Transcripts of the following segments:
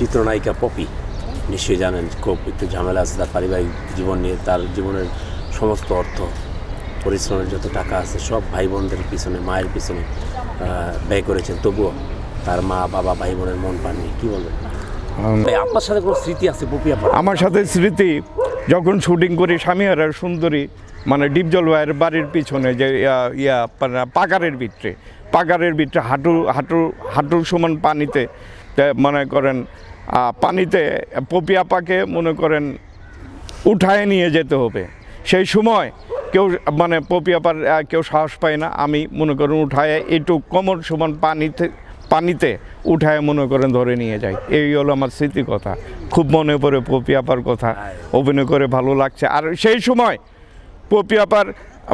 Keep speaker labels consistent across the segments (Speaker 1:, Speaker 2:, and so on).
Speaker 1: চিত্রনায়িকা পপি। নিশ্চয়ই জানেন খুব একটু ঝামেলা আছে তার পারিবারিক জীবন নিয়ে তার জীবনের সমস্ত অর্থ পরিশ্রমের যত টাকা আছে সব ভাই বোনদের পিছনে মায়ের পিছনে ব্যয় করেছেন। তবুও তার মা বাবা ভাই বোনের মন পাননি। কি বলবেন? আপনার সাথে কোনো স্মৃতি আছে পপি আপনার?
Speaker 2: আমার সাথে স্মৃতি যখন শুটিং করি স্বামীহারার সুন্দরী মানে ডিপ জলবায়ুর বাড়ির পিছনে যে ইয়া মানে পাকারের ভিতরে পাকারের ভিতরে হাঁটু হাঁটু হাঁটুর সমান পানিতে মনে করেন পানিতে পপিয়াপাকে মনে করেন উঠায় নিয়ে যেতে হবে। সেই সময় কেউ মানে পপিয়াপার কেউ সাহস পায় না। আমি মনে করেন উঠায় একটু কোমর সমান পানিতে পানিতে উঠায় মনে করেন ধরে নিয়ে যাই। এই হলো আমার স্মৃতি কথা। খুব মনে পড়ে পপিয়াপার কথা। অভিনয় করে ভালো লাগছে। আর সেই সময় পপিয়াপার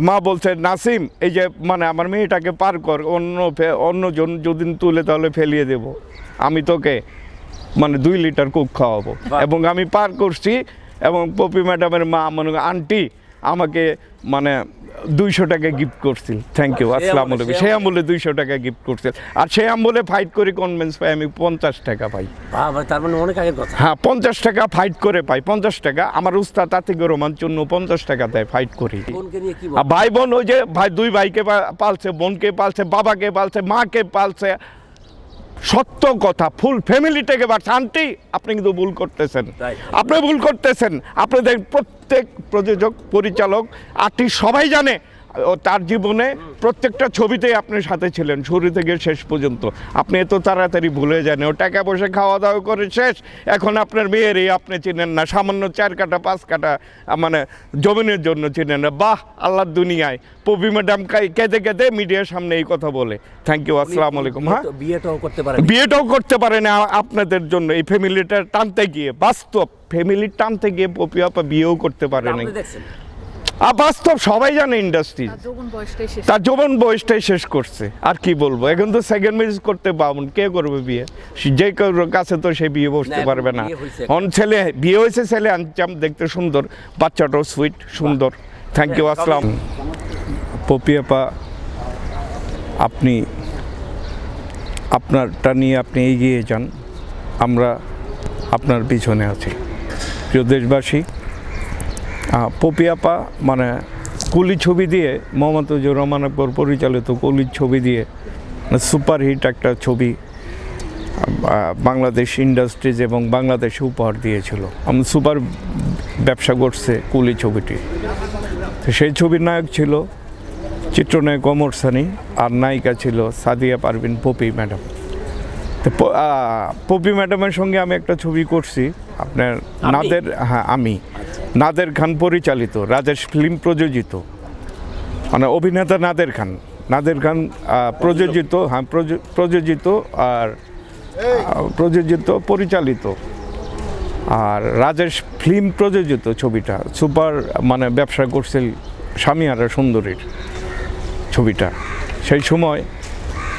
Speaker 2: মা বলছে, নাসিম, এই যে মানে আমার মেয়েটাকে পার কর, অন্য অন্যজন যদি তুলে তাহলে ফেলিয়ে দেব। আমি তোকে মানে দুই লিটার কুক খাওয়াবো। এবং আমি পার করছি এবং পপি ম্যাডামের মা মনে আন্টি আমাকে মানে দুইশো টাকা গিফট করছিল। থ্যাংক ইউ আসসালামু আলাইকুম।
Speaker 1: সে
Speaker 2: সেই আমলে। দুইশো টাকা গিফট করছিল। আর সেই আমলে ফাইট করে কনভেন্স পাই আমি পঞ্চাশ টাকা পাই।
Speaker 1: তার মানে অনেক আগের কথা।
Speaker 2: হ্যাঁ পঞ্চাশ টাকা ফাইট করে পাই পঞ্চাশ টাকা। আমার উস্তাদ তাতিকুর রহমান চূন্য পঞ্চাশ টাকা দেয় ফাইট করি। ভাই বোন ওই যে ভাই দুই ভাইকে পালছে বোনকে পালছে বাবাকে পালছে মাকে পালছে সত্য কথা ফুল ফ্যামিলি ফ্যামিলিটাকে বা শান্তি আপনি কিন্তু ভুল করতেছেন। আপনি ভুল করতেছেন। আপনাদের প্রত্যেক প্রযোজক পরিচালক আর্টিস্ট সবাই জানে ও তার জীবনে প্রত্যেকটা ছবিতেই আপনার সাথে ছিলেন শুরু থেকে শেষ পর্যন্ত। আপনি এত তাড়াতাড়ি ভুলে যান ও টাকা পয়সা খাওয়া দাওয়া করে শেষ। এখন আপনার মেয়েরই আপনি চিনেন না সামান্য চার কাটা পাঁচ কাটা মানে জমিনের জন্য চিনেন না। বাহ আল্লাহর দুনিয়ায়। পপি ম্যাডাম কেঁদে কেঁদে মিডিয়ার সামনে এই কথা বলে। থ্যাংক ইউ আসসালামু আলাইকুম হ্যাঁ?
Speaker 1: বিয়েটাও করতে পারেন।
Speaker 2: বিয়েটাও করতে পারে না আপনাদের জন্য এই ফ্যামিলিটা টানতে গিয়ে। বাস্তব ফ্যামিলির টানতে গিয়ে পপি আপা বিয়েও করতে পারে না
Speaker 1: আপনি
Speaker 2: আর বাস্তব সবাই জানে ইন্ডাস্ট্রি
Speaker 3: তার যৌবন বয়সটাই শেষ।
Speaker 2: করছে। আর কি বলব? এখন তো সেকেন্ড ম্যারেজ করতে পাবন কে করবে বিয়ে? যে কারোর কাছে তো সে বিয়ে বসতে পারবে না।
Speaker 1: বিয়ে
Speaker 2: অন ছেলে বিয়ে হয়েছে ছেলে আনচাম দেখতে সুন্দর। বাচ্চাটাও সুইট সুন্দর। থ্যাংক ইউ আসসালাম। পপিয়াপা আপনি আপনারটা নিয়ে আপনি এগিয়ে যান। আমরা আপনার পিছনে আছি। প্রিয় দেশবাসী পপিয়াপা মানে কুলি ছবি দিয়ে মোহাম্মদ উজুর রহমান আকবর পরিচালিত কুলির ছবি দিয়ে মানে সুপারহিট একটা ছবি বাংলাদেশ ইন্ডাস্ট্রিজ এবং বাংলাদেশে উপহার দিয়েছিল। আমি সুপার ব্যবসা করছে কুলি ছবিটি। তো সেই ছবির নায়ক ছিল চিত্রনায়ক অমর সানি আর নায়িকা ছিল সাদিয়া পারভিন পপি ম্যাডাম। তো পপি ম্যাডামের সঙ্গে আমি একটা ছবি করছি। আপনার নাদের হ্যাঁ আমি। নাদের খান পরিচালিত, রাজেশ ফিল্ম প্রযোজিত। মানে অভিনেতা নাদের খান। নাদের খান প্রযোজিত হ্যাঁ প্রযো- প্রযোজিত আর প্রযোজিত, পরিচালিত। আর রাজেশ ফিল্ম প্রযোজিত ছবিটা, সুপার মানে ব্যবসা করছিল স্বামীহারা সুন্দরীর ছবিটা। সেই সময়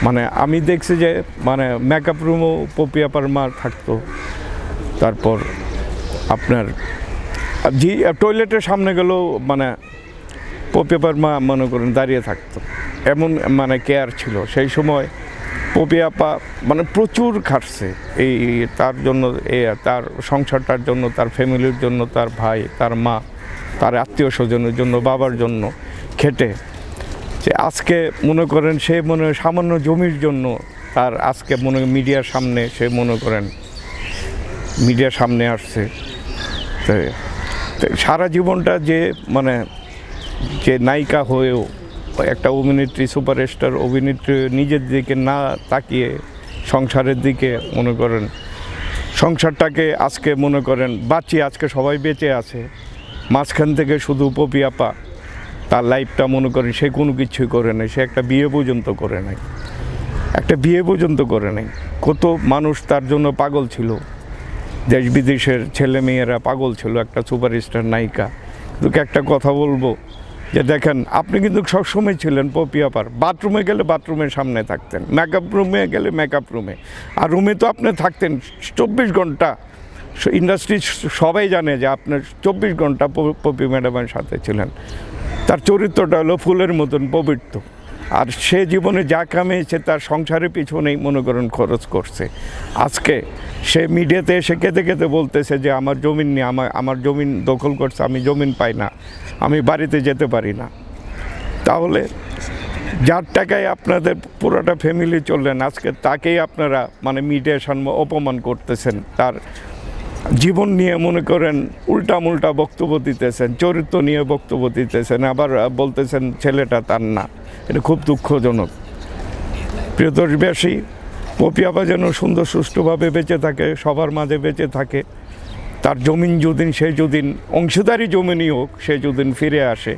Speaker 2: মানে আমি দেখছি যে মানে মেকআপ রুমও পপিয়াপার মা থাকতো। তারপর আপনার জি টয়লেটের সামনে গেলেও মানে পপিয়াপার মা মনে করেন দাঁড়িয়ে থাকতো। এমন মানে কেয়ার ছিল। সেই সময় পপিয়াপা মানে প্রচুর খাটছে। এই তার জন্য, এ, তার সংসারটার জন্য, তার ফ্যামিলির জন্য, তার ভাই, তার মা, তার আত্মীয় স্বজনের জন্য, বাবার জন্য খেটে। যে আজকে মনে করেন সে মনে সামান্য জমির জন্য তার আজকে মনে মিডিয়ার সামনে সে মনে করেন, মিডিয়ার সামনে আসছে। তো সারা জীবনটা যে মানে যে নায়িকা হয়েও একটা অভিনেত্রী, সুপারস্টার, অভিনেত্রী নিজের দিকে না তাকিয়ে সংসারের দিকে মনে করেন, সংসারটাকে আজকে মনে করেন বাঁচিয়ে আজকে সবাই বেঁচে আছে। মাঝখান থেকে শুধু পপিয়াপা তার লাইফটা মনে করেন সে কোনো কিছুই করে নাই, সে একটা বিয়ে পর্যন্ত করে নাই। একটা বিয়ে পর্যন্ত করে নাই। কত মানুষ তার জন্য পাগল ছিল। দেশ বিদেশের ছেলে মেয়েরা পাগল ছিল, একটা সুপারস্টার, নায়িকা। কিন্তু একটা কথা বলব? যে দেখেন, আপনি কিন্তু সবসময় ছিলেন পপিয়াপার বাথরুমে গেলে বাথরুমের সামনে থাকতেন মেকআপ রুমে গেলে মেকআপ রুমে আর রুমে তো আপনি থাকতেন চব্বিশ ঘণ্টা। ইন্ডাস্ট্রি সবাই জানে যে আপনার চব্বিশ ঘণ্টা পপি ম্যাডামের সাথে ছিলেন। তার চরিত্রটা হলো ফুলের মতন পবিত্র। আর সে জীবনে যা কামিয়েছে তার সংসারের পিছনেই মনে করেন খরচ করছে। আজকে সে মিডিয়াতে এসে কেঁদে কেঁদে বলতেছে যে আমার জমিন নিয়ে আমার আমার জমিন দখল করছে, আমি জমিন পাই না, আমি বাড়িতে যেতে পারি না। তাহলে যার টাকায় আপনাদের পুরোটা ফ্যামিলি চললেন, আজকে তাকেই আপনারা মানে মিডিয়ার সামনে অপমান করতেছেন, তার জীবন নিয়ে মনে করেন উল্টা মুল্টা বক্তব্য দিতেছেন, চরিত্র নিয়ে বক্তব্য দিতেছেন, আবার বলতেছেন ছেলেটা তার না। এটা খুব দুঃখজনক। প্রিয় দেশবাসী পপিয়াবা যেন সুন্দর সুষ্ঠুভাবে বেঁচে থাকে, সবার মাঝে বেঁচে থাকে, তার জমিন যদিন সে যদিন অংশীদারি জমিনই হোক, সে যদিন ফিরে আসে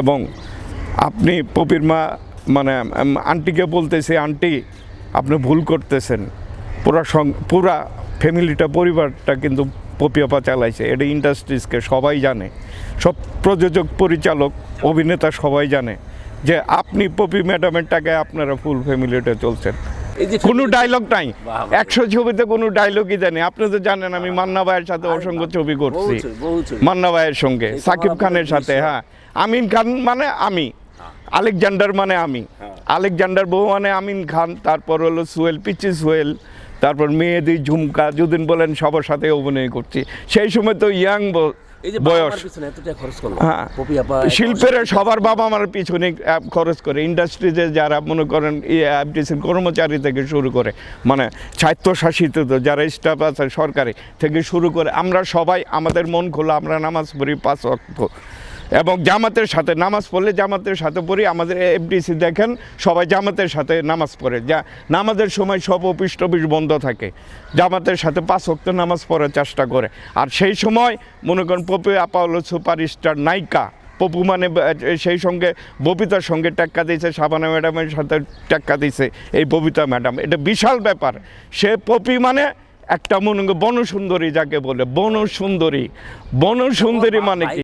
Speaker 2: এবং আপনি পপির মা মানে আন্টিকে বলতেছে, আন্টি, আপনি ভুল করতেছেন। পুরা পুরা ফ্যামিলিটা পরিবারটা কিন্তু পপিয়াপা চালাইছে। এটা ইন্ডাস্ট্রিজকে সবাই জানে। সব প্রযোজক পরিচালক অভিনেতা সবাই জানে যে আপনি পপি ম্যাডামের টাকায় আপনারা ফুল ফ্যামিলিটা চলছেন। কোনো ডায়লগ নাই। একশো ছবিতে কোনো ডায়লগই জানি আপনি তো জানেন আমি মান্না ভাইয়ের সাথে অসংখ্য ছবি করছি। মান্না ভাইয়ের সঙ্গে। সাকিব খানের সাথে হ্যাঁ। আমিন খান মানে আমি। আলেকজান্ডার মানে আমি।
Speaker 1: হ্যাঁ।
Speaker 2: আলেকজান্ডার বউ মানে আমিন খান তারপর হলো সোহেল পিচি সোহেল তারপর মেয়েদি ঝুমকা যদিন বলেন সবার সাথে অভিনয় করছি। সেই সময় তো ইয়াং বয়স। হ্যাঁ। শিল্পের সবার বাবা মার পিছনে খরচ করে। ইন্ডাস্ট্রিতে যারা মনে করেন এফডিসির কর্মচারী থেকে শুরু করে মানে স্বায়ত্তশাসিত যারা স্টাফ আছে সরকারি থেকে শুরু করে আমরা সবাই আমাদের মন খোলা আমরা নামাজ পড়ি পাঁচ অক্ত এবং জামাতের সাথে নামাজ পড়লে জামাতের সাথে পড়ি আমাদের এফডিসি দেখেন, সবাই জামাতের সাথে নামাজ পড়ে। যা নামাজের সময় সব অফিস টফিস বন্ধ থাকে। জামাতের সাথে পাঁচ অক্ত নামাজ পড়ার চেষ্টা করে। আর সেই সময় মনে করেন পপি আপা হলো সুপারস্টার নায়িকা, পপু মানে সেই সঙ্গে ববিতার সঙ্গে টেক্কা দিয়েছে সাবানা ম্যাডামের সাথে টেক্কা দিয়েছে এই ববিতা ম্যাডাম। এটা বিশাল ব্যাপার। সে পপি মানে একটা মনে বনসুন্দরী যাকে বলে। বনসুন্দরী। বনসুন্দরী মানে কি?